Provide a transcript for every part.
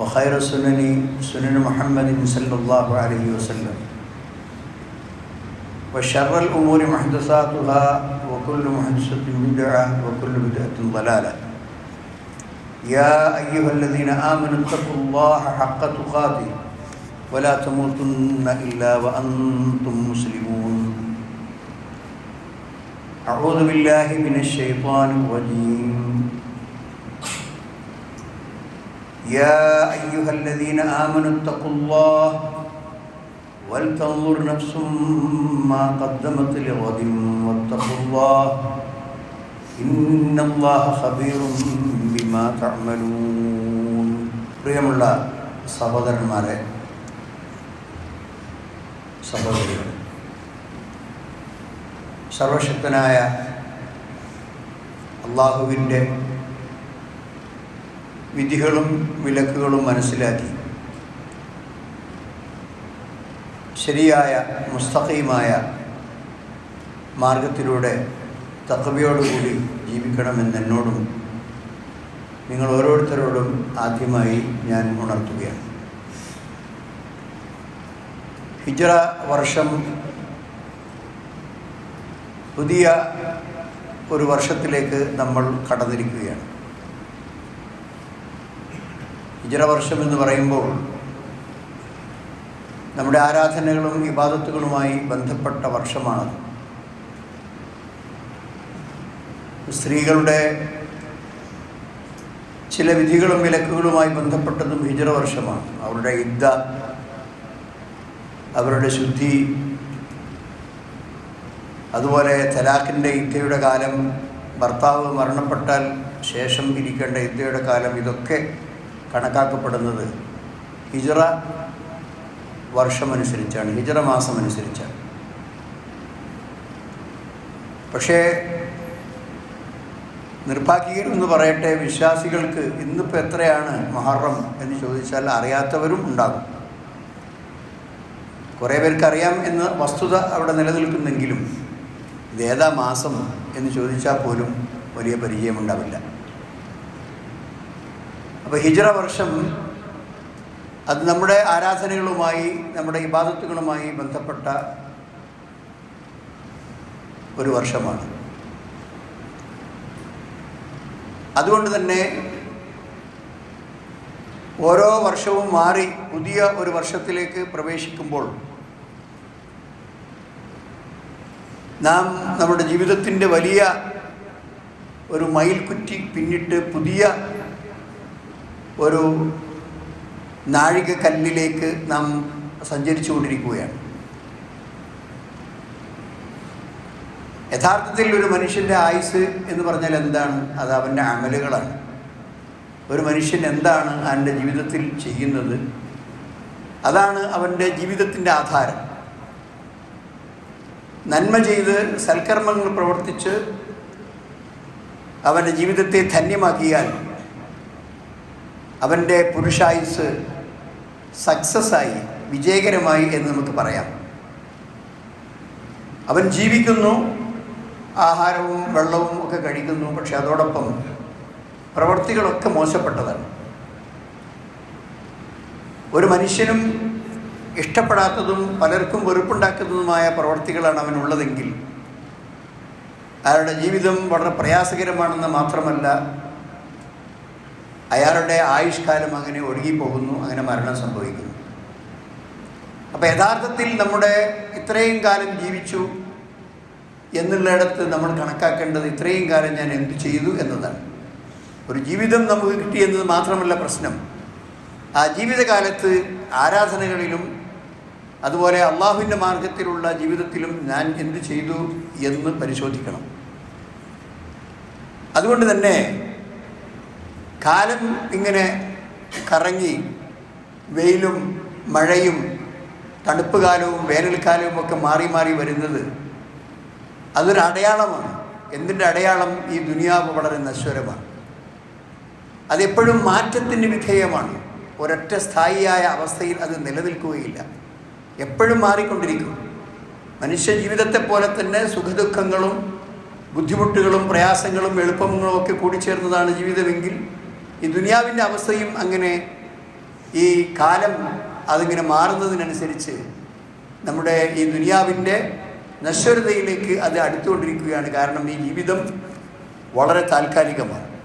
وخير السنن سنن محمد صلى الله عليه وسلم. وشر الأمور محدثاتها وكل محدثة بدعة وكل بدعة ضلالة. يا أيها الذين آمنوا اتقوا الله حق تقاته ولا تموتن إلا وأنتم مسلمون. أعوذ بالله من الشيطان الرجيم. يا أيها الذين آمنوا اتقوا الله ولتنظر نفس ما قدمت لغد واتقوا الله إن الله خبير بما تعملون പ്രിയമുള്ള സഹോദരന്മാരെ സഹോദരികൾ സർവശക്തനായ അള്ളാഹുവിൻ്റെ വിധികളും വിലക്കുകളും മനസ്സിലാക്കി. ശരിയായ മുസ്തഖീമായ മാർഗത്തിലൂടെ തക്കവയോടുകൂടി ജീവിക്കണമെന്ന് എന്നോടും നിങ്ങൾ ഓരോരുത്തരോടും ആദ്യമായി ഞാൻ ഉണർത്തുകയാണ്. ഹിജറ വർഷം പുതിയ ഒരു വർഷത്തിലേക്ക് നമ്മൾ കടന്നിരിക്കുകയാണ്. ഹിജറ വർഷം എന്ന് പറയുമ്പോൾ നമ്മുടെ ആരാധനകളും വിവാദത്തുകളുമായി ബന്ധപ്പെട്ട വർഷമാണ് സ്ത്രീകളുടെ ചില വിധികളും വിലക്കുകളുമായി ബന്ധപ്പെട്ടതും ഹിജറ വർഷമാണ് അവരുടെ ഇദ്ദ അവരുടെ ശുദ്ധി അതുപോലെ തലാഖിന്റെ ഇദ്ധയുടെ കാലം ഭർത്താവ് മരണപ്പെട്ടാൽ ശേഷം ഇരിക്കേണ്ട ഇദ്ധയുടെ കാലം ഇതൊക്കെ കണക്കാക്കപ്പെടുന്നത്. ഹിജറ വർഷമനുസരിച്ചാണ്. ഹിജറ മാസം അനുസരിച്ചാണ് പക്ഷേ നിർഭാഗ്യകരം എന്ന് പറയട്ടെ വിശ്വാസികൾക്ക് ഇന്നിപ്പോൾ എത്രയാണ് മഹറം എന്ന് ചോദിച്ചാൽ അറിയാത്തവരും ഉണ്ടാകും. കുറേ പേർക്ക് അറിയാം എന്ന വസ്തുത അവിടെ നിലനിൽക്കുന്നെങ്കിലും ഇതേതാ മാസം എന്ന് ചോദിച്ചാൽ പോലും വലിയ പരിചയമുണ്ടാവില്ല. അപ്പോൾ ഹിജറ വർഷം അത് നമ്മുടെ ആരാധനകളുമായി നമ്മുടെ ഇബാദത്തുകളുമായി ബന്ധപ്പെട്ട ഒരു വർഷമാണ്. അതുകൊണ്ട് തന്നെ ഓരോ വർഷവും മാറി പുതിയ ഒരു വർഷത്തിലേക്ക് പ്രവേശിക്കുമ്പോൾ നാം നമ്മുടെ ജീവിതത്തിന്റെ വലിയ ഒരു മയിൽക്കുറ്റി പിന്നിട്ട് പുതിയ ഒരു നാഴികക്കല്ലിലേക്ക് നാം സഞ്ചരിച്ചു കൊണ്ടിരിക്കുകയാണ് യഥാർത്ഥത്തിൽ ഒരു മനുഷ്യന്റെ ആയുസ് എന്ന് പറഞ്ഞാൽ എന്താണ്? അത് അവന്റെ അമലുകളാണ്. ഒരു മനുഷ്യൻ എന്താണ് അവന്റെ ജീവിതത്തിൽ ചെയ്യുന്നത്? അതാണ് അവന്റെ ജീവിതത്തിന്റെ ആധാരം. നന്മ ചെയ്ത് സൽക്കർമ്മങ്ങൾ പ്രവർത്തിച്ച് അവന്റെ ജീവിതത്തെ ധന്യമാക്കിയാൽ അവന്റെ പുരുഷായുസ് സക്സസ്സായി വിജയകരമായി എന്ന് നമുക്ക് പറയാം. അവൻ ജീവിക്കുന്നു ആഹാരവും വെള്ളവും ഒക്കെ കഴിക്കുന്നു പക്ഷെ അതോടൊപ്പം പ്രവൃത്തികളൊക്കെ മോശപ്പെട്ടതാണ്. ഒരു മനുഷ്യനും ഇഷ്ടപ്പെടാത്തതും പലർക്കും വെറുപ്പുണ്ടാക്കുന്നതുമായ പ്രവൃത്തികളാണ് അവനുള്ളതെങ്കിൽ അയാളുടെ ജീവിതം വളരെ പ്രയാസകരമാണെന്ന് മാത്രമല്ല അയാളുടെ ആയുഷ്കാലം അങ്ങനെ ഒഴുകിപ്പോകുന്നു അങ്ങനെ മരണം സംഭവിക്കുന്നു. അപ്പോൾ യഥാർത്ഥത്തിൽ നമ്മുടെ ഇത്രയും കാലം ജീവിച്ചു എന്നുള്ളിടത്ത് നമ്മൾ കണക്കാക്കേണ്ടത് ഇത്രയും കാലം ഞാൻ എന്ത് ചെയ്തു എന്നതാണ്. ഒരു ജീവിതം നമുക്ക് കിട്ടിയെന്നത് മാത്രമല്ല പ്രശ്നം. ആ ജീവിതകാലത്ത് ആരാധനകളിലും അതുപോലെ അള്ളാഹുവിന്റെ മാർഗത്തിലുള്ള ജീവിതത്തിലും ഞാൻ എന്ത് ചെയ്തു എന്ന് പരിശോധിക്കണം. അതുകൊണ്ട് തന്നെ കാലം ഇങ്ങനെ കറങ്ങി വെയിലും മഴയും തണുപ്പ് കാലവും വേനൽക്കാലവും ഒക്കെ മാറി മാറി വരുന്നത് അതൊരു അടയാളമാണ്. എന്തിന്റെ അടയാളം ഈ ദുനിയാവ് വളരെ നശ്വരമാണ്. അതെപ്പോഴും മാറ്റത്തിന് വിധേയമാണ്. ഒരൊറ്റ സ്ഥായിയായ അവസ്ഥയിൽ അത് നിലനിൽക്കുകയില്ല. എപ്പോഴും മാറിക്കൊണ്ടിരിക്കും. മനുഷ്യ ജീവിതത്തെ പോലെ തന്നെ സുഖദുഃഖങ്ങളും ബുദ്ധിമുട്ടുകളും പ്രയാസങ്ങളും എളുപ്പങ്ങളും ഒക്കെ കൂടിച്ചേർന്നതാണ് ജീവിതമെങ്കിൽ ഈ ദുനിയാവിന്റെ അവസ്ഥയും അങ്ങനെ ഈ കാലം അതിങ്ങനെ മാറുന്നതിനനുസരിച്ച് നമ്മുടെ ഈ ദുനിയാവിന്റെ നശ്വരതയിലേക്ക് അത് അടുത്തുകൊണ്ടിരിക്കുകയാണ്. കാരണം ഈ ജീവിതം വളരെ താൽക്കാലികമാണ്.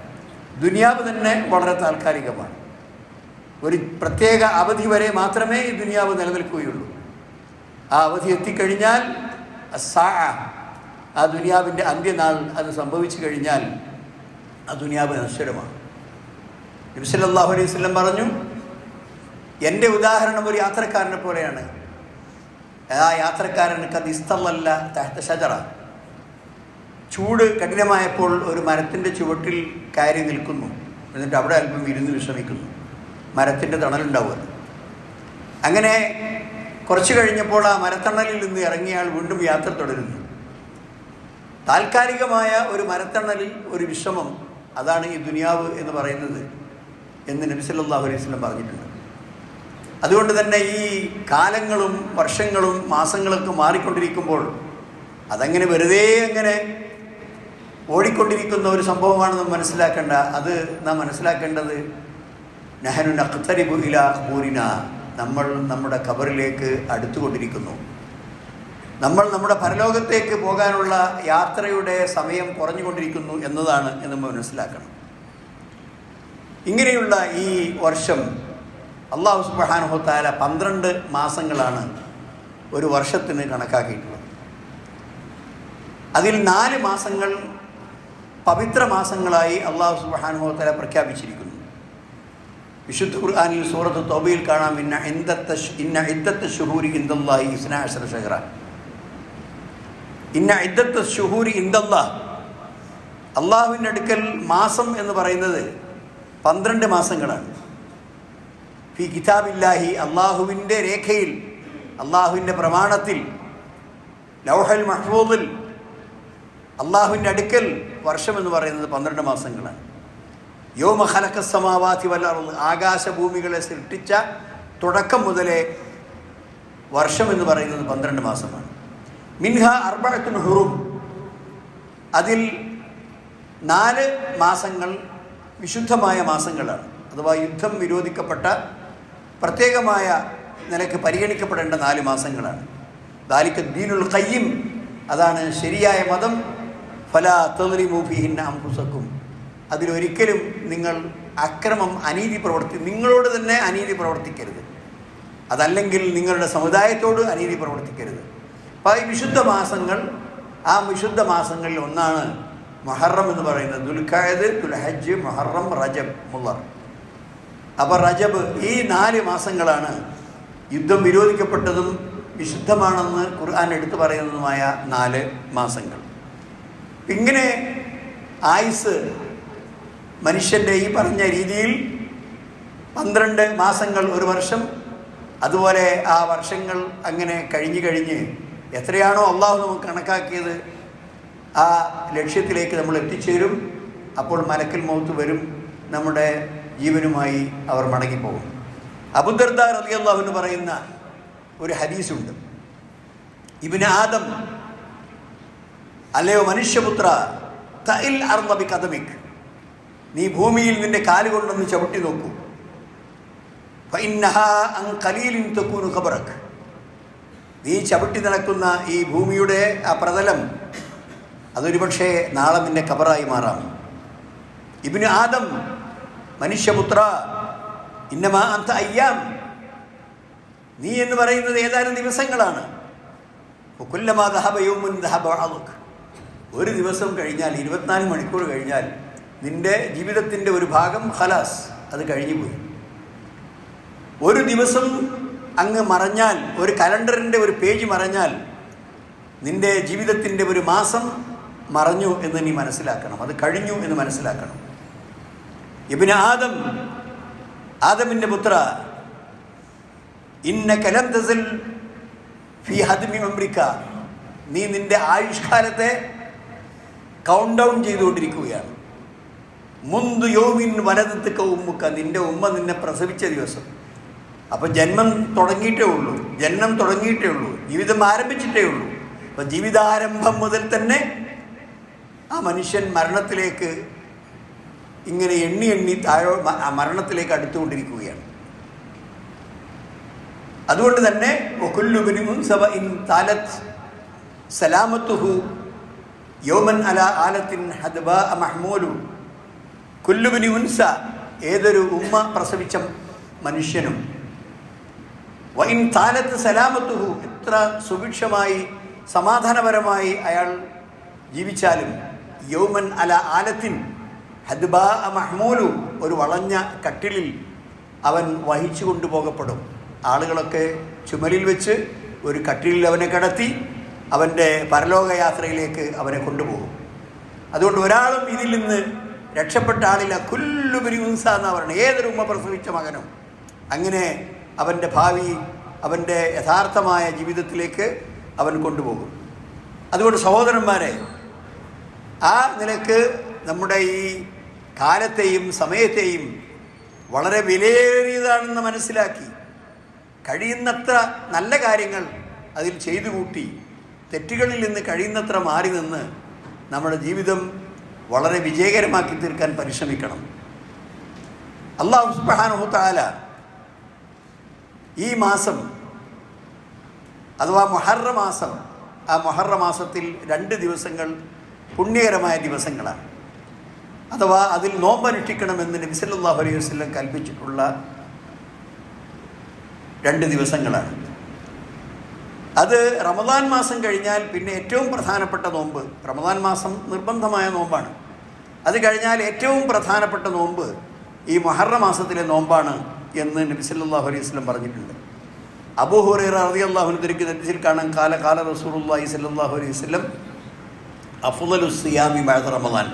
ദുനിയാവ് തന്നെ വളരെ താൽക്കാലികമാണ്. ഒരു പ്രത്യേക അവധി വരെ മാത്രമേ ഈ ദുനിയാവ് നിലനിൽക്കുകയുള്ളൂ. ആ അവധി എത്തിക്കഴിഞ്ഞാൽ ആ ദുനിയാവിന്റെ അന്ത്യനാൾ അത് സംഭവിച്ചു കഴിഞ്ഞാൽ ആ ദുനിയാവ് നശ്വരമാണ്. നബിസല്ലാഹു അലൈഹി വല്ലം പറഞ്ഞു എന്റെ ഉദാഹരണം ഒരു യാത്രക്കാരനെ പോലെയാണ്. ആ യാത്രക്കാരന് കത് ഇസ്തമല്ല ഷജറ ചൂട് കഠിനമായപ്പോൾ ഒരു മരത്തിന്റെ ചുവട്ടിൽ കയറി നിൽക്കുന്നു. എന്നിട്ട് അവിടെ അല്പം ഇരുന്ന് വിശ്രമിക്കുന്നു. മരത്തിന്റെ തണലുണ്ടാവുക അങ്ങനെ കുറച്ച് കഴിഞ്ഞപ്പോൾ ആ മരത്തണലിൽ നിന്ന് ഇറങ്ങിയാൽ വീണ്ടും യാത്ര തുടരുന്നു. താൽക്കാലികമായ ഒരു മരത്തണലിൽ ഒരു വിശ്രമം അതാണ് ഈ ദുനിയാവ് എന്ന് പറയുന്നത്. എന്ന് നബി സല്ലല്ലാഹു അലൈഹി വസല്ലം പറഞ്ഞിട്ടുണ്ട്. അതുകൊണ്ട് തന്നെ ഈ കാലങ്ങളും വർഷങ്ങളും മാസങ്ങളൊക്കെ മാറിക്കൊണ്ടിരിക്കുമ്പോൾ അതങ്ങനെ വെറുതെ അങ്ങനെ ഓടിക്കൊണ്ടിരിക്കുന്ന ഒരു സംഭവമാണെന്ന് മനസ്സിലാക്കേണ്ട. അത് നാം മനസ്സിലാക്കേണ്ടത് നെഹനു നഖ്തരിബു ഇല ഖബൂരിന നമ്മൾ നമ്മുടെ ഖബറിലേക്ക് അടുത്തുകൊണ്ടിരിക്കുന്നു. നമ്മൾ നമ്മുടെ പരലോകത്തേക്ക് പോകാനുള്ള യാത്രയുടെ സമയം കുറഞ്ഞുകൊണ്ടിരിക്കുന്നു എന്നതാണ് എന്ന് മനസ്സിലാക്കണം. ഇങ്ങനെയുള്ള ഈ വർഷം അള്ളാഹു സുബാനുഹത്താല പന്ത്രണ്ട് മാസങ്ങളാണ് ഒരു വർഷത്തിന് കണക്കാക്കിയിട്ടുള്ളത്. അതിൽ നാല് മാസങ്ങൾ പവിത്ര മാസങ്ങളായി അള്ളാഹു സുബാനുഹത്താല പ്രഖ്യാപിച്ചിരിക്കുന്നു. വിശുദ്ധ ഖുർആാനിൽ സൂറത്ത് തോബയിൽ കാണാം ഇന്ന ഇന്തത്തെ ഇന്ന ഇദ്ദത്തെ ഷുഹൂരി ഇന്ദല്ലാഹി ഇസ്ന അഷറ ഷഹറ. ഇന്ന ഇദ്ദത്തെ ഷുഹൂരി ഇന്ദല്ലാ അള്ളാഹുവിന്റെ അടുക്കൽ മാസം എന്ന് പറയുന്നത് പന്ത്രണ്ട് മാസങ്ങളാണ്. ഫി കിതാബില്ലാഹി അള്ളാഹുവിന്റെ രേഖയിൽ അള്ളാഹുവിന്റെ പ്രമാണത്തിൽ ലൗഹൽ മഹ്ഫൂദിൽ അള്ളാഹുവിന്റെ അടുക്കൽ വർഷം എന്ന് പറയുന്നത് പന്ത്രണ്ട് മാസങ്ങളാണ്. യോമ മഹലക്ക സമാവാതി വല്ലാറുള്ള ആകാശഭൂമികളെ സൃഷ്ടിച്ച തുടക്കം മുതലേ വർഷം എന്ന് പറയുന്നത് പന്ത്രണ്ട് മാസമാണ്. മിൻഹ അർബഅത്തുൻ ഹുറും. അതിൽ നാല് മാസങ്ങൾ വിശുദ്ധമായ മാസങ്ങളാണ്. അഥവാ യുദ്ധം വിരോധിക്കപ്പെട്ട പ്രത്യേകമായ നിലയ്ക്ക് പരിഗണിക്കപ്പെടേണ്ട നാല് മാസങ്ങളാണ്. ദാലിക്ക് ദീനുൽ കയ്യും അതാണ് ശരിയായ മതം. ഫല തദ്രിമൂഫിഹിന്ന അംഫുസക്കും. അതിലൊരിക്കലും നിങ്ങൾ അക്രമം അനീതി പ്രവർത്തി നിങ്ങളോട് തന്നെ അനീതി പ്രവർത്തിക്കരുത്. അതല്ലെങ്കിൽ നിങ്ങളുടെ സമുദായത്തോട് അനീതി പ്രവർത്തിക്കരുത്. അപ്പോൾ ഈ വിശുദ്ധ മാസങ്ങൾ ആ വിശുദ്ധ മാസങ്ങളിൽ ഒന്നാണ് മഹറം എന്ന് പറയുന്നത് ദുൽഖായത് ദുൽഹജ്ജ് മഹറം റജബ് മുള്ളർ അപ്പോൾ റജബ് ഈ നാല് മാസങ്ങളാണ് യുദ്ധം വിരോധിക്കപ്പെട്ടതും വിശുദ്ധമാണെന്ന് ഖുർആൻ എടുത്തു പറയുന്നതുമായ നാല് മാസങ്ങൾ. ഇങ്ങനെ ആയുസ് മനുഷ്യന്റെ ഈ പറഞ്ഞ രീതിയിൽ പന്ത്രണ്ട് മാസങ്ങൾ ഒരു വർഷം അതുപോലെ ആ വർഷങ്ങൾ അങ്ങനെ കഴിഞ്ഞ് കഴിഞ്ഞ് എത്രയാണോ അള്ളാഹു നമുക്ക് കണക്കാക്കിയത് ആ ലക്ഷ്യത്തിലേക്ക് നമ്മൾ എത്തിച്ചേരും. അപ്പോൾ മലക്കൽ മൗത്ത് വരും. നമ്മുടെ ജീവനുമായി അവർ മടങ്ങിപ്പോകും. അബുദർദാർ അലി അള്ളാഹു എന്ന് പറയുന്ന ഒരു ഹദീസുണ്ട്. ഇബിന് ആദം അല്ലയോ മനുഷ്യപുത്ര തൈൽ അർമ്മബി കഥമിക് നീ ഭൂമിയിൽ നിന്റെ കാലുകൊണ്ടൊന്ന് ചവിട്ടി നോക്കൂ. ഖലീലിൻ തക്കൂനു ഖബറക്. നീ ചവിട്ടി നടക്കുന്ന ഈ ഭൂമിയുടെ ആ പ്രതലം അതൊരു പക്ഷേ നാളെ നിന്നെ കബറായി മാറാം. ഇബിന് ആദം മനുഷ്യപുത്ര ഇന്നമാ അന്ത അയ്യാം. നീ എന്ന് പറയുന്നത് ഏതാനും ദിവസങ്ങളാണ്. കൊല്ലമാ ദഹബയോമുൻ ദഹബ ഒരു ദിവസം കഴിഞ്ഞാൽ ഇരുപത്തിനാല് മണിക്കൂർ കഴിഞ്ഞാൽ നിന്റെ ജീവിതത്തിന്റെ ഒരു ഭാഗം ഖലാസ് അത് കഴിഞ്ഞു പോയി ഒരു ദിവസം അങ്ങ് മറഞ്ഞാൽ ഒരു കലണ്ടറിന്റെ ഒരു പേജ് മറഞ്ഞാൽ നിന്റെ ജീവിതത്തിന്റെ ഒരു മാസം മറഞ്ഞു എന്ന് നീ മനസ്സിലാക്കണം. അത് കഴിഞ്ഞു എന്ന് മനസ്സിലാക്കണം. ഇബിന് ആദം ആദമിന്റെ പുത്ര ഇന്ന കലം തസൽ ഫി ഹദ്മി അമ്രിക്ക നീ നിന്റെ ആയുഷ്കാലത്തെ കൗണ്ട് ഡൗൺ ചെയ്തുകൊണ്ടിരിക്കുകയാണ്. മുന്ത് യോമിൻ വലതത്തുക്ക ഉമ്മുക്ക. നിന്റെ ഉമ്മ നിന്നെ പ്രസവിച്ച ദിവസം. അപ്പം ജന്മം തുടങ്ങിയിട്ടേ ഉള്ളൂ. ജന്മം തുടങ്ങിയിട്ടേ ഉള്ളൂ. ജീവിതം ആരംഭിച്ചിട്ടേ ഉള്ളൂ. അപ്പം ജീവിതാരംഭം മുതൽ തന്നെ ആ മനുഷ്യൻ മരണത്തിലേക്ക് ഇങ്ങനെ എണ്ണി എണ്ണി താഴോ മരണത്തിലേക്ക് അടുത്തുകൊണ്ടിരിക്കുകയാണ്. അതുകൊണ്ട് തന്നെ സബ ഇൻ താലത്ത് സലാമത്തുഹു യോമൻ അല ആലത്തിൻ ഹദ്ബ മഹ്മൂലു. കുല്ലുബിനി ഉൻസ ഏതൊരു ഉമ്മ പ്രസവിച്ച മനുഷ്യനും വൈൻ താലത്ത് സലാമത്തുഹു എത്ര സുഭിക്ഷമായി സമാധാനപരമായി അയാൾ ജീവിച്ചാലും യൗമൻ അല ആലത്തിൻ ഹദ്ബാ മഹ്മൂലു ഒരു വളഞ്ഞ കട്ടിലിൽ അവൻ വഹിച്ചു കൊണ്ടുപോകപ്പെടും. ആളുകളൊക്കെ ചുമലിൽ വെച്ച് ഒരു കട്ടിലിൽ അവനെ കടത്തി അവന്റെ പരലോകയാത്രയിലേക്ക് അവനെ കൊണ്ടുപോകും. അതുകൊണ്ട് ഒരാളും ഇതിൽ നിന്ന് രക്ഷപ്പെട്ട ആളില്ല. കുല്ലുപരി ഉൻസ എന്നാ പറയുന്നത്. ഏതൊരു ഉമ്മ പ്രസവിച്ച മകനും അങ്ങനെ അവന്റെ ഭാവി അവന്റെ യഥാർത്ഥമായ ജീവിതത്തിലേക്ക് അവൻ കൊണ്ടുപോകും. അതുകൊണ്ട് സഹോദരന്മാരെ ആ നിലയ്ക്ക് നമ്മുടെ ഈ കാലത്തെയും സമയത്തെയും വളരെ വിലയേറിയതാണെന്ന് മനസ്സിലാക്കി. കഴിയുന്നത്ര നല്ല കാര്യങ്ങൾ അതിൽ ചെയ്തു കൂട്ടി. തെറ്റുകളിൽ നിന്ന് കഴിയുന്നത്ര മാറി നിന്ന് നമ്മുടെ ജീവിതം വളരെ വിജയകരമാക്കി തീർക്കാൻ പരിശ്രമിക്കണം. അള്ളാഹു സുബ്ഹാനഹു തആല ഈ മാസം അഥവാ മൊഹറ മാസം ആ മൊഹറ മാസത്തിൽ രണ്ട് ദിവസങ്ങൾ പുണ്യകരമായ ദിവസങ്ങളാണ്. അഥവാ അതിൽ നോമ്പനുഷ്ഠിക്കണമെന്ന് നബി സല്ലല്ലാഹു അലൈഹി വസല്ലം കൽപ്പിച്ചിട്ടുള്ള രണ്ട് ദിവസങ്ങളാണ്. അത് റമദാൻ മാസം കഴിഞ്ഞാൽ പിന്നെ ഏറ്റവും പ്രധാനപ്പെട്ട നോമ്പ് റമദാൻ മാസം നിർബന്ധമായ നോമ്പാണ്. അത് കഴിഞ്ഞാൽ ഏറ്റവും പ്രധാനപ്പെട്ട നോമ്പ് ഈ മൊഹറ മാസത്തിലെ നോമ്പാണ് എന്ന് നബിസല്ലാഹു അലൈഹി വസ്ലം പറഞ്ഞിട്ടുണ്ട്. അബൂ ഹുറൈറ റളിയല്ലാഹു തിരിക്കുന്ന കാണാൻ കാല കാല റസൂലുള്ളാഹി സല്ലാഹു അലൈഹി വസല്ലം അഫ്ളലു സിയാമി ബഅദ റമദാൻ.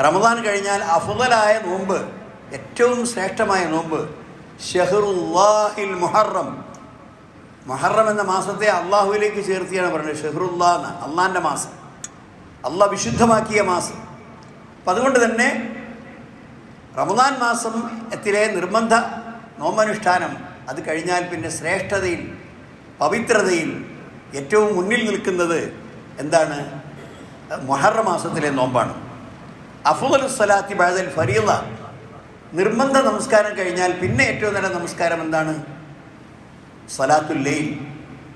റമദാൻ കഴിഞ്ഞാൽ അഫുദലായ നോമ്പ് ഏറ്റവും ശ്രേഷ്ഠമായ നോമ്പ് ഷഹറുല്ലാഹിൽ മുഹറം. മുഹറം എന്ന മാസത്തെ അള്ളാഹുവിലേക്ക് ചേർത്തിയാണ് പറയുന്നത് ഷെഹറുല്ലാ എന്ന അള്ളാന്റെ മാസം. അള്ളാഹ് വിശുദ്ധമാക്കിയ മാസം. അപ്പം അതുകൊണ്ട് തന്നെ റമദാൻ മാസം എത്തിലെ നിർബന്ധ നോമ്പനുഷ്ഠാനം അത് കഴിഞ്ഞാൽ പിന്നെ ശ്രേഷ്ഠതയിൽ പവിത്രതയിൽ ഏറ്റവും മുന്നിൽ നിൽക്കുന്നത് എന്താണ്? മൊഹറ മാസത്തിലെ നോമ്പാണ്. അഫുദൽ ബാദൽ ഫരീദ. നിർബന്ധ നമസ്കാരം കഴിഞ്ഞാൽ പിന്നെ ഏറ്റവും നല്ല നമസ്കാരം എന്താണ്? സലാത്തുൽ ലൈൽ.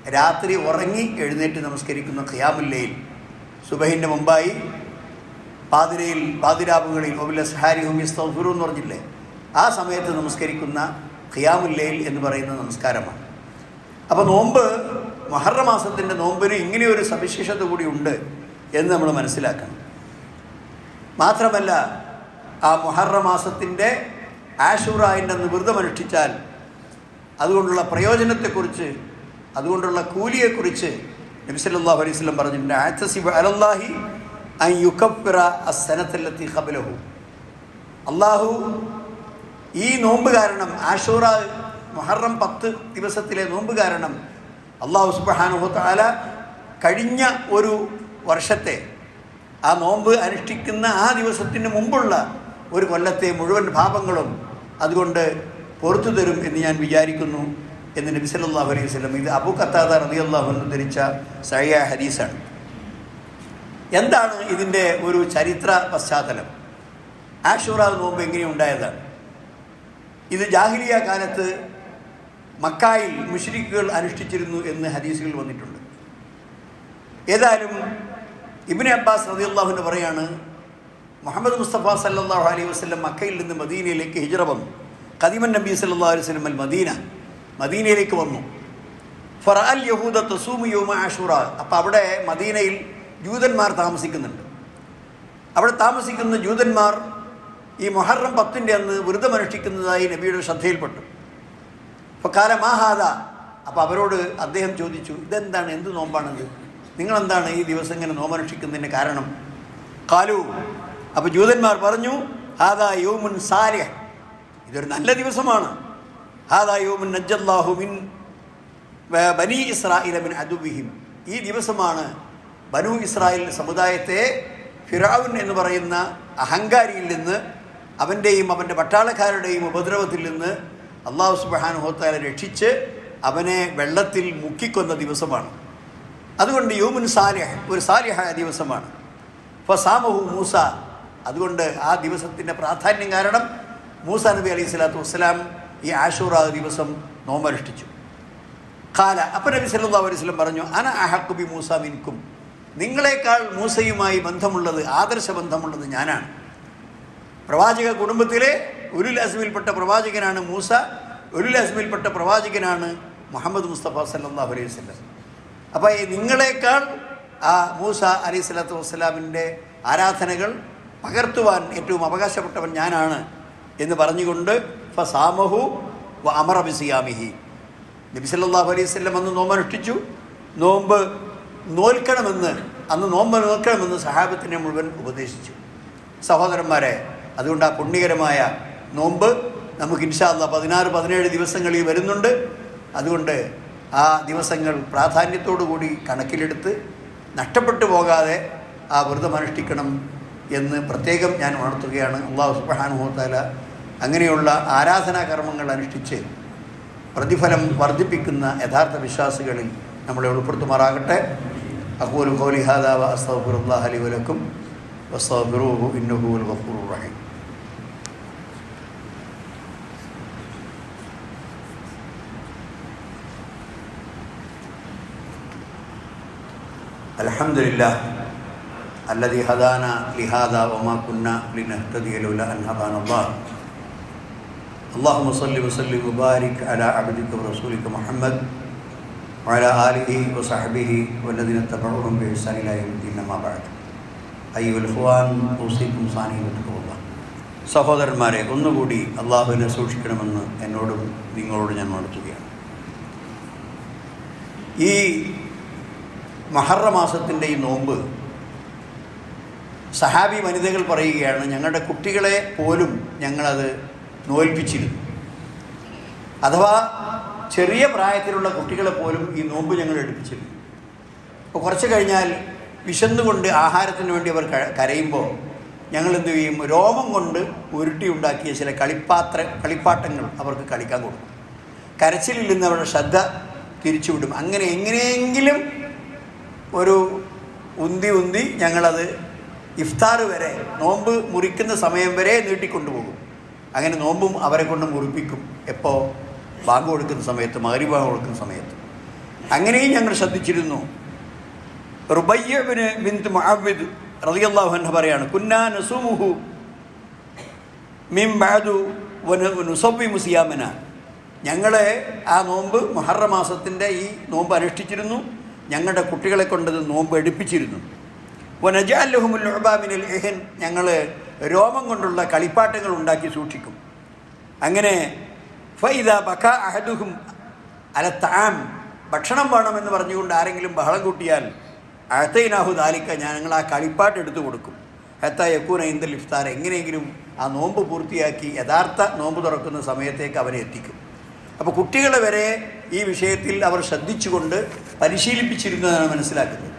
രാത്രി ഉറങ്ങി എഴുന്നേറ്റ് നമസ്കരിക്കുന്ന ഖിയാമുൽ ലൈൽ. സുബഹിന്റെ മുമ്പായി പാതിരയിൽ പാതിരാവുകളിൽ ഒബിലസ്ഹാരി ഹുമിസ്തഫുറു എന്ന് പറഞ്ഞില്ലേ? ആ സമയത്ത് നമസ്കരിക്കുന്ന ഖിയാമുൽ ലൈൽ എന്ന് പറയുന്ന നമസ്കാരമാണ്. അപ്പോൾ നോമ്പ് മഹർമാസത്തിന്റെ നോമ്പിന് ഇങ്ങനെയൊരു സവിശേഷത കൂടി ഉണ്ട്. എന്ന് നമ്മൾ മനസ്സിലാക്കണം. മാത്രമല്ല ആ മൊഹറ മാസത്തിന്റെ ആഷുറായിന്റെ നിവൃതമനുഷ്ഠിച്ചാൽ അതുകൊണ്ടുള്ള പ്രയോജനത്തെക്കുറിച്ച് അതുകൊണ്ടുള്ള കൂലിയെക്കുറിച്ച് നബി സല്ലല്ലാഹു അലൈഹി പറഞ്ഞിട്ടുണ്ട് അലല്ലാഹി അള്ളാഹു ഈ നോമ്പ് കാരണം ആഷൂറ മുഹറം പത്ത് ദിവസത്തിലെ നോമ്പ് കാരണം അള്ളാഹു സുബ്ഹാനഹു തആല കഴിഞ്ഞ ഒരു വർഷത്തെ ആ നോമ്പ് അനുഷ്ഠിക്കുന്ന ആ ദിവസത്തിന് മുമ്പുള്ള ഒരു കൊല്ലത്തെ മുഴുവൻ പാപങ്ങളും അതുകൊണ്ട് പുറത്തു തരും എന്ന് ഞാൻ വിചാരിക്കുന്നു എന്ന് നബി സല്ലല്ലാഹു അലൈഹി വസല്ലം ഇത് അബു ഖത്താദ റബി അൻഹു ധരിച്ച സഹിയ ഹദീസാണ്. എന്താണ് ഇതിന്റെ ഒരു ചരിത്ര പശ്ചാത്തലം? ആഷൂറ നോമ്പ് എങ്ങനെ എങ്ങനെയുണ്ടായതാണ് ഇത് ജാഹിലിയ കാലത്ത് മക്കായിൽ മുഷരിക്കുകൾ അനുഷ്ഠിച്ചിരുന്നു എന്ന് ഹദീസുകൾ വന്നിട്ടുണ്ട്. ഏതായാലും ഇബിന് അബ്ബാസ് റതി അള്ളാഹുവിന് പറയാണ് മുഹമ്മദ് മുസ്തഫ സല്ലാഹു അലൈഹി വസ്ലം മക്കയിൽ നിന്ന് മദീനയിലേക്ക് ഹിജറ വന്നു. ഖദീമൻ നബി സല്ലാ അലൈഹി വസല്ലം അൽ മദീന മദീനയിലേക്ക് വന്നു. ഫറഅൽ യഹൂദ തസൂമു യോമ ആഷൂറ അപ്പം അവിടെ മദീനയിൽ ജൂതന്മാർ താമസിക്കുന്നുണ്ട്. അവിടെ താമസിക്കുന്ന ജൂതന്മാർ ഈ മൊഹറം പത്തിന്റെ അന്ന് വ്രതമനുഷ്ഠിക്കുന്നതായി നബിയുടെ ശ്രദ്ധയിൽപ്പെട്ടു. അപ്പോൾ കാലമാഹാദ അപ്പോൾ അവരോട് അദ്ദേഹം ചോദിച്ചു ഇതെന്താണ്? എന്ത് നോമ്പാണിത് നിങ്ങളെന്താണ് ഈ ദിവസം ഇങ്ങനെ നോമനുഷ്ഠിക്കുന്നതിന് കാരണം? കാലു അപ്പോൾ ജൂതന്മാർ പറഞ്ഞു ഹാദാ യോമുൻ സാലിഹ്. ഇതൊരു നല്ല ദിവസമാണ്. ഹാദാ യോമുൻ നജ്ജല്ലാഹുമിൻ ബനി ഇസ്രായിലമിൻ അദുബിഹിം ഈ ദിവസമാണ് ബനു ഇസ്രായേൽ സമുദായത്തെ ഫിറാവുൻ എന്ന് പറയുന്ന അഹങ്കാരിയിൽ നിന്ന് അവന്റെയും അവന്റെ പട്ടാളക്കാരുടെയും ഉപദ്രവത്തിൽ നിന്ന് അള്ളാഹു സുബാനുഹോത്താലെ രക്ഷിച്ച് അവനെ വെള്ളത്തിൽ മുക്കിക്കൊന്ന ദിവസമാണ്. അതുകൊണ്ട് യോമുൻ സാലിഹ് ഒരു സാലിഹായ ദിവസമാണ്. ഫസാമഹു മൂസ. അതുകൊണ്ട് ആ ദിവസത്തിന്റെ പ്രാധാന്യം കാരണം മൂസ നബി അലൈഹി സ്വലാത്തു വസ്സലാം ഈ ആഷൂറ ദിവസം നോമനുഷ്ഠിച്ചു കാല അപ്പം നബി സല്ലല്ലാഹു അലൈഹി സ്വലം പറഞ്ഞു അന അഹക്കുബി മൂസ മിൻകും. നിങ്ങളെക്കാൾ മൂസയുമായി ബന്ധമുള്ളത് ആദർശ ബന്ധമുള്ളത് ഞാനാണ്. പ്രവാചക കുടുംബത്തിലെ ഉരുൽ അസ്മിൽപ്പെട്ട പ്രവാചകനാണ് മൂസ ഉരുൽ അസ്മിൽപ്പെട്ട പ്രവാചകനാണ് മുഹമ്മദ് മുസ്തഫ സല്ലല്ലാഹു അലൈഹി വസല്ലം. അപ്പോൾ നിങ്ങളെക്കാൾ ആ മൂസ അലി സ്വലാത്തു വസ്സലാമിന്റെ ആരാധനകൾ പകർത്തുവാൻ ഏറ്റവും അവകാശപ്പെട്ടവൻ ഞാനാണ് എന്ന് പറഞ്ഞുകൊണ്ട് ഫസാമഹു ബിസിയാമിഹി. നബി സല്ലല്ലാഹു അലൈഹി വസല്ലം അന്ന് നോമ്പനുഷ്ഠിച്ചു. നോമ്പ് നോൽക്കണമെന്ന് അന്ന് നോമ്പ് നോൽക്കണമെന്ന് സഹാബത്തിനെ മുഴുവൻ ഉപദേശിച്ചു. സഹോദരന്മാരെ അതുകൊണ്ട് ആ പുണ്യകരമായ നോമ്പ് നമുക്ക് ഇൻഷാല്ല പതിനാറ് പതിനേഴ് ദിവസങ്ങളിൽ വരുന്നുണ്ട്. അതുകൊണ്ട് ആ ദിവസങ്ങൾ പ്രാധാന്യത്തോടു കൂടി കണക്കിലെടുത്ത് നഷ്ടപ്പെട്ടു പോകാതെ ആ വ്രതമനുഷ്ഠിക്കണം എന്ന് പ്രത്യേകം ഞാൻ ഉണർത്തുകയാണ്. അള്ളാഹു സുബ്ഹാനഹു അങ്ങനെയുള്ള ആരാധനാ കർമ്മങ്ങൾ അനുഷ്ഠിച്ച് പ്രതിഫലം വർദ്ധിപ്പിക്കുന്ന യഥാർത്ഥ വിശ്വാസികളിൽ നമ്മളെ ഉൾപ്പെടുത്തുമാറാകട്ടെ. അക്കൂൽ ഖൗലി ഹാദാ വ അസ്തഗ്ഫിറുല്ലാഹ ലി വലക്കും വസ്തഗ്ഫിറൂഹു ഇന്നുഹുൽ ഗഫൂറുർ റഹീം. الحمد لله الذي هدانا لهذا وما كنا لنهتدي لولا ان هدانا الله اللهم صل وسلم وبارك على عبدك ورسولك محمد وعلى اله وصحبه والذين اتبعوهم بإحسان الى يوم الدين ما بعد ايها الاخوان اوصيكم أوصيكم صانعتكم الله സഹോദരന്മാരെ ഒന്നുകൂടി അള്ളാഹുവിനെ സൂക്ഷിക്കണമെന്ന് എന്നോടും നിങ്ങളോട് ഞാൻ നടത്തുകയാണ് ഈ മഹറ മാസത്തിന്റെ ഈ നോമ്പ്. സഹാബി വനിതകൾ പറയുകയാണ് ഞങ്ങളുടെ കുട്ടികളെ പോലും ഞങ്ങളത് നോൽപ്പിച്ചിരുന്നു. അഥവാ ചെറിയ പ്രായത്തിലുള്ള കുട്ടികളെ പോലും ഈ നോമ്പ് ഞങ്ങൾ എടുപ്പിച്ചിരുന്നു. അപ്പോൾ കുറച്ച് കഴിഞ്ഞാൽ വിശന്നുകൊണ്ട് ആഹാരത്തിന് വേണ്ടി അവർ കരയുമ്പോൾ ഞങ്ങൾ എന്ത് ചെയ്യും? രോമം കൊണ്ട് ഉരുട്ടി ഉണ്ടാക്കിയ ചില കളിപ്പാത്ര കളിപ്പാട്ടങ്ങൾ അവർക്ക് കളിക്കാൻ കൊടുക്കും. കരച്ചിലിൽ നിന്ന് അവരുടെ ശ്രദ്ധ തിരിച്ചുവിടും. അങ്ങനെ എങ്ങനെയെങ്കിലും ഒരു ഉന്തി ഉന്തി ഞങ്ങളത് ഇഫ്താർ വരെ നോമ്പ് മുറിക്കുന്ന സമയം വരെ നീട്ടിക്കൊണ്ടുപോകും. അങ്ങനെ നോമ്പും അവരെ കൊണ്ട് മുറിപ്പിക്കും. എപ്പോൾ ബാങ്ക് കൊടുക്കുന്ന സമയത്ത് മകരി ബാങ്ക് കൊടുക്കുന്ന സമയത്ത്. അങ്ങനെയും ഞങ്ങൾ ശ്രദ്ധിച്ചിരുന്നു. റുബയ്യബിന് ബിന്ത് മഹബിദ് റളിയല്ലാഹു അൻഹ പറയാണ് കുന്നാ നസുമുഹു മിൻ ബാദു വന- മുസിയാമന സിയാമന. ഞങ്ങളെ ആ നോമ്പ് മുഹറ മാസത്തിന്റെ ഈ നോമ്പ് അനുഷ്ഠിച്ചിരുന്നു. ഞങ്ങളുടെ കുട്ടികളെ കൊണ്ടത് നോമ്പ് എടുപ്പിച്ചിരുന്നു. വനജാലുഹുമുൽ ഉബാമിനിൽ എഹൻ ഞങ്ങൾ രോമം കൊണ്ടുള്ള കളിപ്പാട്ടങ്ങൾ ഉണ്ടാക്കി സൂക്ഷിക്കും. അങ്ങനെ ഫൈദ ബഖ അഹദുഹും അല താം ഭക്ഷണം വേണമെന്ന് പറഞ്ഞുകൊണ്ട് ആരെങ്കിലും ബഹളം കൂട്ടിയാൽ അഴത്തൈനാഹു ദാലിക്ക ഞങ്ങൾ ആ കളിപ്പാട്ട് എടുത്തു കൊടുക്കും. ഹത്ത യക്കൂന ഇന്ദൽ ഇഫ്താർ എങ്ങനെയെങ്കിലും ആ നോമ്പ് പൂർത്തിയാക്കി യഥാർത്ഥ നോമ്പ് തുറക്കുന്ന സമയത്തേക്ക് അവനെ എത്തിക്കും. അപ്പോൾ കുട്ടികളെ വരെ ഈ വിഷയത്തിൽ അവർ ശ്രദ്ധിച്ചുകൊണ്ട് പരിശീലിപ്പിച്ചിരുന്നതാണ് മനസ്സിലാക്കുന്നത്.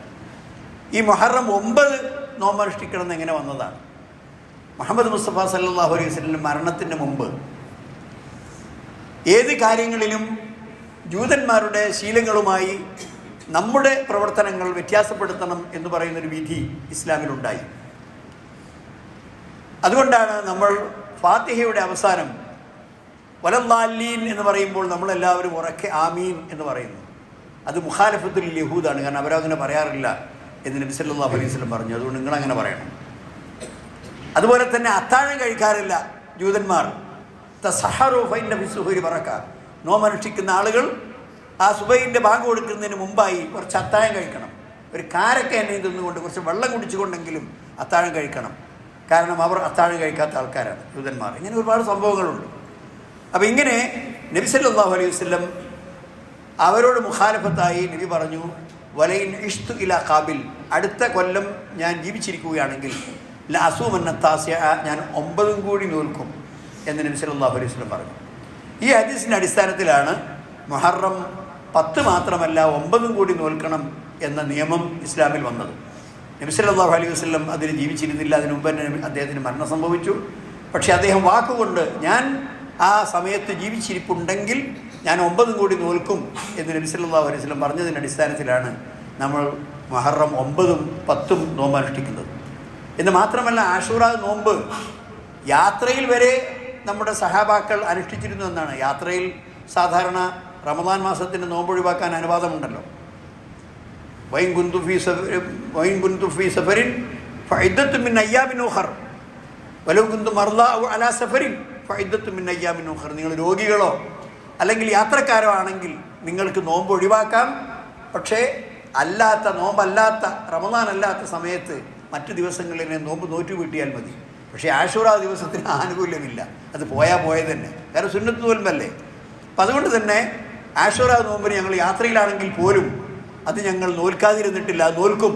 ഈ മൊഹറം ഒമ്പത് നോമ്പനുഷ്ഠിക്കണം എങ്ങനെ വന്നതാണ്? മുഹമ്മദ് മുസ്തഫ സല്ലാഹു അലൈഹി വസ്ലിന്റെ മരണത്തിന് മുമ്പ് ഏത് കാര്യങ്ങളിലും ജൂതന്മാരുടെ ശീലങ്ങളുമായി നമ്മുടെ പ്രവർത്തനങ്ങൾ വ്യത്യാസപ്പെടുത്തണം എന്ന് പറയുന്നൊരു വിധി ഇസ്ലാമിലുണ്ടായി. അതുകൊണ്ടാണ് നമ്മൾ ഫാത്തിഹയുടെ അവസാനം വലല്ലാലീൻ എന്ന് പറയുമ്പോൾ നമ്മളെല്ലാവരും ഉറക്കെ ആമീൻ എന്ന് പറയുന്നു. അത് മുഖാലഫത്തുൽ യഹൂദാണ്. കാരണം അവരങ്ങനെ പറയാറില്ല എന്ന് നബി സല്ലാ അലൈഹി വസല്ലം പറഞ്ഞു. അതുകൊണ്ട് നിങ്ങളങ്ങനെ പറയണം. അതുപോലെ തന്നെ അത്താഴം കഴിക്കാറില്ല ജൂതന്മാർ. തസഹറു ഫൈന്റെ ഫിസുഹുരി പറക്ക നോമനുഷ്ഠിക്കുന്ന ആളുകൾ ആ സുബൈന്റെ ബാങ്ക് കൊടുക്കുന്നതിന് മുമ്പായി കുറച്ച് അത്താഴം കഴിക്കണം. ഒരു കാരക്ക എന്നെ തിന്നുകൊണ്ട് കുറച്ച് വെള്ളം കുടിച്ചുകൊണ്ടെങ്കിലും അത്താഴം കഴിക്കണം. കാരണം അവർ അത്താഴം കഴിക്കാത്ത ആൾക്കാരാണ് ജൂതന്മാർ. ഇങ്ങനെ ഒരുപാട് സംഭവങ്ങളുണ്ട്. അപ്പം ഇങ്ങനെ നബി സല്ലാഹു അലൈഹി വസ്ലം അവരോട് മുഖാലഫത്തായി നബി പറഞ്ഞു വലയിൻ ഇഷ്തു ഇല കാബിൽ അടുത്ത കൊല്ലം ഞാൻ ജീവിച്ചിരിക്കുകയാണെങ്കിൽ ലാസൂമന്നത്താസ്യ ഞാൻ ഒമ്പതും കൂടി നോൽക്കും എന്ന് നബി സല്ലല്ലാഹു അലൈഹി വസ്ലം പറഞ്ഞു. ഈ ഹദീസിന്റെ അടിസ്ഥാനത്തിലാണ് മുഹറം പത്ത് മാത്രമല്ല ഒമ്പതും കൂടി നോൽക്കണം എന്ന നിയമം ഇസ്ലാമിൽ വന്നത്. നബി സല്ലല്ലാഹു അലൈഹി വസ്ലം അതിന് ജീവിച്ചിരുന്നില്ല. അതിനു മുമ്പ് തന്നെ അദ്ദേഹത്തിന് മരണം സംഭവിച്ചു. പക്ഷേ അദ്ദേഹം വാക്കുകൊണ്ട് ഞാൻ ആ സമയത്ത് ജീവിച്ചിരിപ്പുണ്ടെങ്കിൽ ഞാൻ ഒമ്പതും കൂടി നോൽക്കും എന്ന് നബി സല്ലല്ലാഹു അലൈഹി വസല്ലം പറഞ്ഞതിന്റെ അടിസ്ഥാനത്തിലാണ് നമ്മൾ മഹറം ഒമ്പതും പത്തും നോമ്പ് അനുഷ്ഠിക്കുന്നത്. എന്ന് മാത്രമല്ല ആഷൂറ നോമ്പ് യാത്രയിൽ വരെ നമ്മുടെ സഹാബാക്കൾ അനുഷ്ഠിച്ചിരുന്നു എന്നാണ്. യാത്രയിൽ സാധാരണ റമദാൻ മാസത്തിന്റെ നോമ്പ് ഒഴിവാക്കാൻ അനുവാദമുണ്ടല്ലോ. വൈൻ കുന്തുഫി വൈൻ കുന്തുഫി സഫരിൻ ഫൈദത്ത് മിൻ അയ്യാബിൻ ഉഖർ വലവ് കുന്തു മർദ അലാ സഫരിൻ. ഫൈദത്ത് മിൻ അയ്യാബിൻ നിങ്ങൾ രോഗികളോ അല്ലെങ്കിൽ യാത്രക്കാരോ ആണെങ്കിൽ നിങ്ങൾക്ക് നോമ്പ് ഒഴിവാക്കാം. പക്ഷേ അല്ലാത്ത നോമ്പല്ലാത്ത റമദാൻ അല്ലാത്ത സമയത്ത് മറ്റു ദിവസങ്ങളിൽ നോമ്പ് നോറ്റു വീട്ടിയാൽ മതി. പക്ഷേ ആഷൂറ ദിവസത്തിന് ആനുകൂല്യമില്ല. അത് പോയാൽ പോയത് തന്നെ. കാരണം സുന്നത്ത് നോൽമല്ലേ അപ്പം അതുകൊണ്ട് തന്നെ ആഷൂറ നോമ്പിന് ഞങ്ങൾ യാത്രയിലാണെങ്കിൽ പോലും അത് ഞങ്ങൾ നോൽക്കാതിരുന്നിട്ടില്ല നോൽക്കും.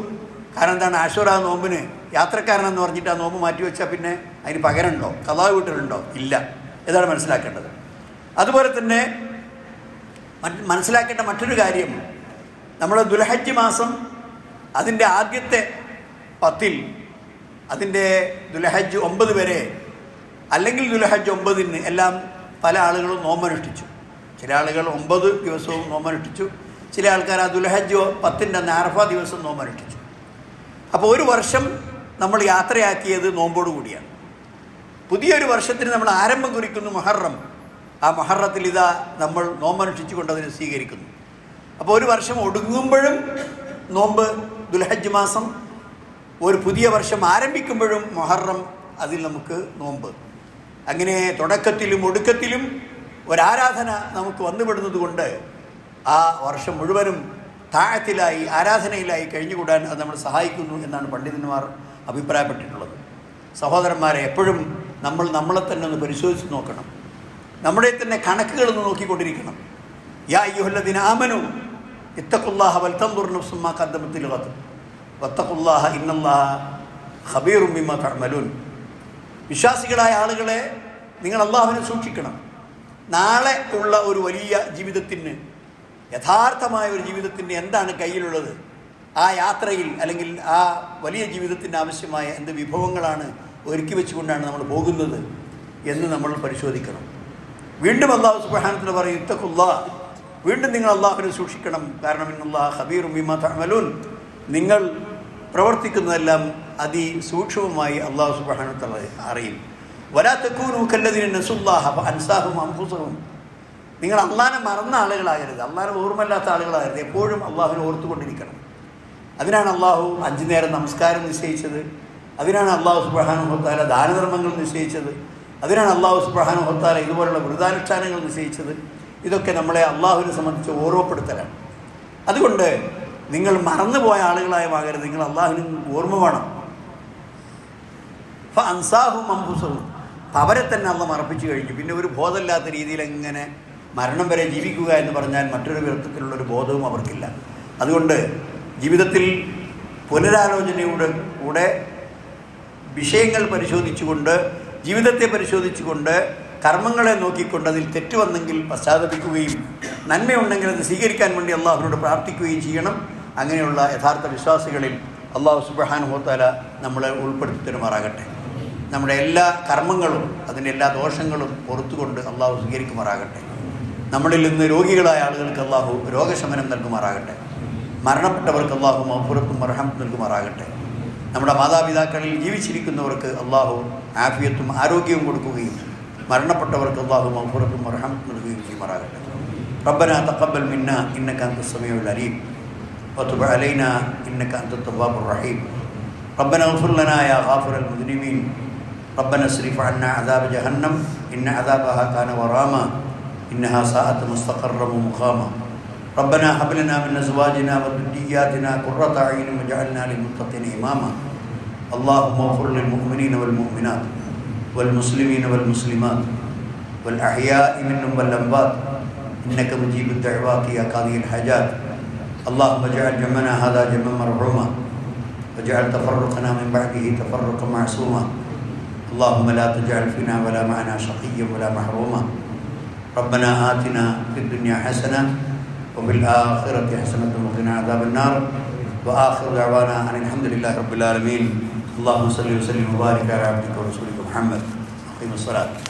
കാരണം എന്താണ്? ആഷൂറ നോമ്പിന് യാത്രക്കാരനെന്ന് പറഞ്ഞിട്ട് ആ നോമ്പ് മാറ്റി വെച്ചാൽ പിന്നെ അതിന് പകരമുണ്ടോ കഥാ വീട്ടിലുണ്ടോ ഇല്ല. ഇതാണ് മനസ്സിലാക്കേണ്ടത്. അതുപോലെ തന്നെ മനസ്സിലാക്കേണ്ട മറ്റൊരു കാര്യം നമ്മൾ ദുൽഹജ്ജ് മാസം അതിന്റെ ആദ്യത്തെ പത്തിൽ അതിന്റെ ദുൽഹജ്ജ് ഒമ്പത് വരെ അല്ലെങ്കിൽ ദുൽഹജ്ജ് ഒമ്പതിന് എല്ലാം പല ആളുകളും നോമ്പനുഷ്ഠിച്ചു. ചില ആളുകൾ ഒമ്പത് ദിവസവും നോമ്പനുഷ്ഠിച്ചു. ചില ആൾക്കാർ ആ ദുൽഹജ്ജ് പത്തിന്റെ നാർഫ ദിവസം നോമ്പനുഷ്ഠിച്ചു. അപ്പോൾ ഒരു വർഷം നമ്മൾ യാത്രയാക്കിയത് നോമ്പോട് കൂടിയാണ് പുതിയൊരു വർഷത്തിന് നമ്മൾ ആരംഭം കുറിക്കുന്നു മൊഹറം. ആ മൊഹറത്തിൽ ഇതാ നമ്മൾ നോമ്പനുഷ്ഠിച്ചുകൊണ്ട് അതിനെ സ്വീകരിക്കുന്നു. അപ്പോൾ ഒരു വർഷം ഒടുങ്ങുമ്പോഴും നോമ്പ് ദുൽഹജ് മാസം ഒരു പുതിയ വർഷം ആരംഭിക്കുമ്പോഴും മൊഹറം അതിൽ നമുക്ക് നോമ്പ്. അങ്ങനെ തുടക്കത്തിലും ഒടുക്കത്തിലും ഒരാരാധന നമുക്ക് വന്നുപെടുന്നത് കൊണ്ട് ആ വർഷം മുഴുവനും താഴത്തിലായി ആരാധനയിലായി കഴിഞ്ഞുകൂടാൻ അത് നമ്മൾ സഹായിക്കുന്നു എന്നാണ് പണ്ഡിതന്മാർ അഭിപ്രായപ്പെട്ടിട്ടുള്ളത്. സഹോദരന്മാരെ എപ്പോഴും നമ്മൾ നമ്മളെ തന്നെ ഒന്ന് പരിശോധിച്ച് നോക്കണം. നമ്മുടെ തന്നെ കണക്കുകൾ കണക്കുകളൊന്ന് നോക്കിക്കൊണ്ടിരിക്കണം. യാ അയ്യുഹല്ലദിന ആമനു ഇത്തക്കുല്ലാഹ വൽത്തം തുറന്നു മാ ഖദ്ദമത് ലഗദ് വത്തക്കുല്ലാഹ ഇന്നല്ലാഹ ഹബീറും ബിമാ തഅമലൂൻ. വിശ്വാസികളായ ആളുകളെ നിങ്ങൾ അള്ളാഹുവിനെ സൂക്ഷിക്കണം. നാളെ ഉള്ള ഒരു വലിയ ജീവിതത്തിന് യഥാർത്ഥമായ ഒരു ജീവിതത്തിന് എന്താണ് കയ്യിലുള്ളത്? ആ യാത്രയിൽ അല്ലെങ്കിൽ ആ വലിയ ജീവിതത്തിന് ആവശ്യമായ എന്ത് വിഭവങ്ങളാണ് ഒരുക്കി വെച്ചുകൊണ്ടാണ് നമ്മൾ പോകുന്നത് എന്ന് നമ്മൾ പരിശോധിക്കണം. വീണ്ടും അള്ളാഹു സുബ്ഹാനത്തിൽ പറയും ഇത്തക്കുള്ള വീണ്ടും നിങ്ങൾ അള്ളാഹുവിനെ സൂക്ഷിക്കണം. കാരണം ഇന്നുള്ള ഹബീറും തഅമലൂൻ. നിങ്ങൾ പ്രവർത്തിക്കുന്നതെല്ലാം അതിസൂക്ഷ്മമായി അള്ളാഹു സുബ്ഹാനത്തല അറിയും. വലാത്തക്കൂനു കല്ലതിന് നസുല്ലാഹ അൻസാഹും അംഫുസഹും നിങ്ങൾ അള്ളാനെ മറന്ന ആളുകളാകരുത്. അള്ളാനെ ഓർമ്മല്ലാത്ത ആളുകളാകരുത്. എപ്പോഴും അള്ളാഹുവിനെ ഓർത്തുകൊണ്ടിരിക്കണം. അതിനാണ് അള്ളാഹു അഞ്ചു നേരം നമസ്കാരം നിശ്ചയിച്ചത്. അതിനാണ് അള്ളാഹു സുബ്രഹാനു ഹത്താല ദാനധർമ്മങ്ങൾ നിശ്ചയിച്ചത്. അതിനാണ് അള്ളാഹു സുബ്രഹാനു ഹത്താല ഇതുപോലുള്ള വൃതാനുഷ്ഠാനങ്ങൾ നിശ്ചയിച്ചത്. ഇതൊക്കെ നമ്മളെ അള്ളാഹുവിനെ സംബന്ധിച്ച് ഓർമ്മപ്പെടുത്തലാണ്. അതുകൊണ്ട് നിങ്ങൾ മറന്നുപോയ ആളുകളായമാകരുത് നിങ്ങൾ അള്ളാഹുവിന് ഓർമ്മ വേണം. അൻസാഹു അംബുസവും അവരെ തന്നെ അള്ള മറപ്പിച്ചു കഴിഞ്ഞു. പിന്നെ ഒരു ബോധമില്ലാത്ത രീതിയിൽ എങ്ങനെ മരണം വരെ ജീവിക്കുക എന്ന് പറഞ്ഞാൽ മറ്റൊരു വിധത്തിലുള്ളൊരു ബോധവും അവർക്കില്ല. അതുകൊണ്ട് ജീവിതത്തിൽ പുനരാലോചനയുടെ കൂടെ വിഷയങ്ങൾ പരിശോധിച്ചുകൊണ്ട് ജീവിതത്തെ പരിശോധിച്ചുകൊണ്ട് കർമ്മങ്ങളെ നോക്കിക്കൊണ്ട് അതിൽ തെറ്റ് വന്നെങ്കിൽ പശ്ചാത്തപിക്കുകയും നന്മയുണ്ടെങ്കിൽ അത് സ്വീകരിക്കാൻ വേണ്ടി അള്ളാഹുവിനോട് പ്രാർത്ഥിക്കുകയും ചെയ്യണം. അങ്ങനെയുള്ള യഥാർത്ഥ വിശ്വാസികളിൽ അള്ളാഹു സുബ്രഹാനുഹോത്താല നമ്മളെ ഉൾപ്പെടുത്തി തരുമാറാകട്ടെ. നമ്മുടെ എല്ലാ കർമ്മങ്ങളും അതിന്റെ എല്ലാ ദോഷങ്ങളും പുറത്തുകൊണ്ട് അള്ളാഹു സ്വീകരിക്കുമാറാകട്ടെ. നമ്മളിൽ നിന്ന് രോഗികളായ ആളുകൾക്ക് അള്ളാഹു രോഗശമനം നൽകുമാറാകട്ടെ. മരണപ്പെട്ടവർക്ക് അള്ളാഹു മഹുറത്തും മർഹം നൽകുമാറാകട്ടെ. നമ്മുടെ മാതാപിതാക്കളിൽ ജീവിച്ചിരിക്കുന്നവർക്ക് അള്ളാഹു ആഫിയത്തും ആരോഗ്യവും കൊടുക്കുകയും മരണപ്പെട്ടവർക്ക് അള്ളാഹു മഹുറത്തും മർഹം നൽകുകയും ചെയ്യുമാറാകട്ടെ ربنا تقبل منا إنك أنت السميع العليم وتب علينا إنك أنت التواب الرحيم ربنا اغفر لنا يا غافر المذنبين ربنا اصرف عنا عذاب جهنم إن عذابها كان غراما إنها ساءت مستقرا ومقاما ربنا هب لنا من أزواجنا وذرياتنا قرة أعين واجعلنا للمتقين إماما. اللهم اغفر للمؤمنين والمؤمنات والمسلمين والمسلمات والأحياء منهم والأموات. إنك مجيب الدعوات يا قاضي الحاجات. اللهم اجعل جمعنا هذا جمعا مرحوما واجعل تفرقنا من بعده تفرقا معصوما. اللهم لا تجعل فينا ولا معنا شقيا ولا محروما. ربنا آتنا في الدنيا حسنة وفي الآخرة حسنة وقنا عذاب النار. وآخر دعوانا أن الحمد لله رب العالمين. اللهم صل وسلم وبارك على عبدك ورسولك محمد. أقيم الصلاة.